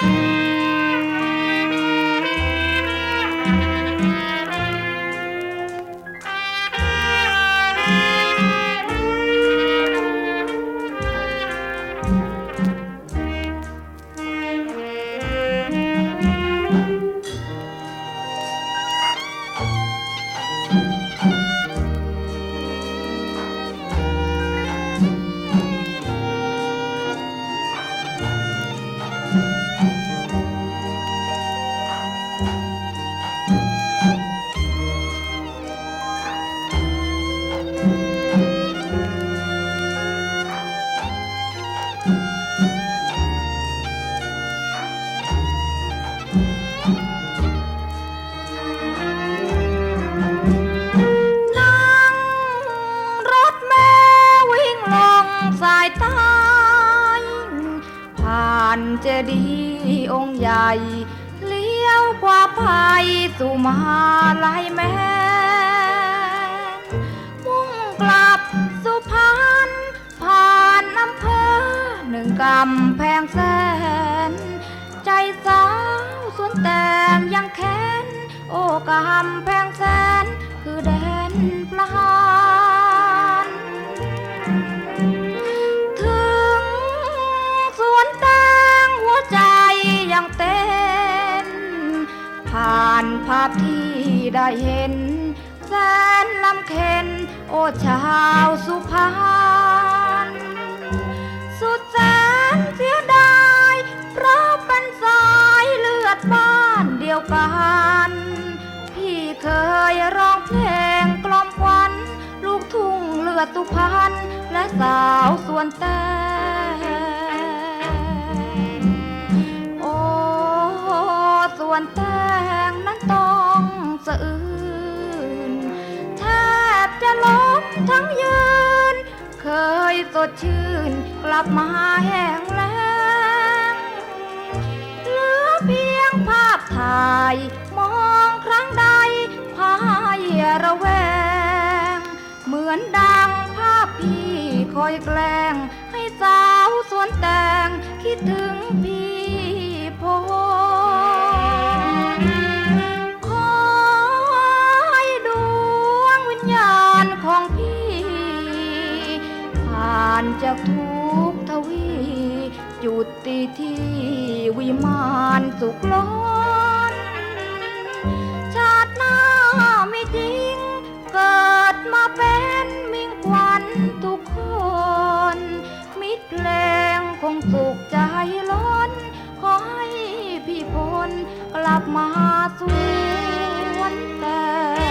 นั่านเจดีย์องค์ใหญ่เลี้ยวกว่าไปสู่มาลัยแม่มุ่งกลับสุพรรณผ่านอำเภอหนึ่งกำแพงแสน ใจสาวสวนแตงยังแค้น โอ้กำแพงแสนคือแดน ภาพที่ได้เห็น แสนลำเค็น โอ้ชาวสุพรรณสุดแสนเสียดาย เพราะเป็นสายเลือดบ้านเดียวกัน พี่เคยร้องเพลงกล่อมควัน ลูกทุ่งเลือดสุพรรณและสาวสวนแตง ทั้งยืน เคยสดชื่น กลับมาแห้งแล้งเหลือเพียงภาพถ่าย มองครั้งใดพายระแวง เหมือนดังภาพพี่คอยแกล้ง ให้สาวสวนแตงคิดถึงานจากทุกทวีจุดติที่วิมานสุขล้นชาติหน้าไม่จริง เกิดมาเป็นมิ่งขวัญทุกคน มิตรเลงคงสุขใจล้น ขอให้พี่พลกลับมาสวนแต่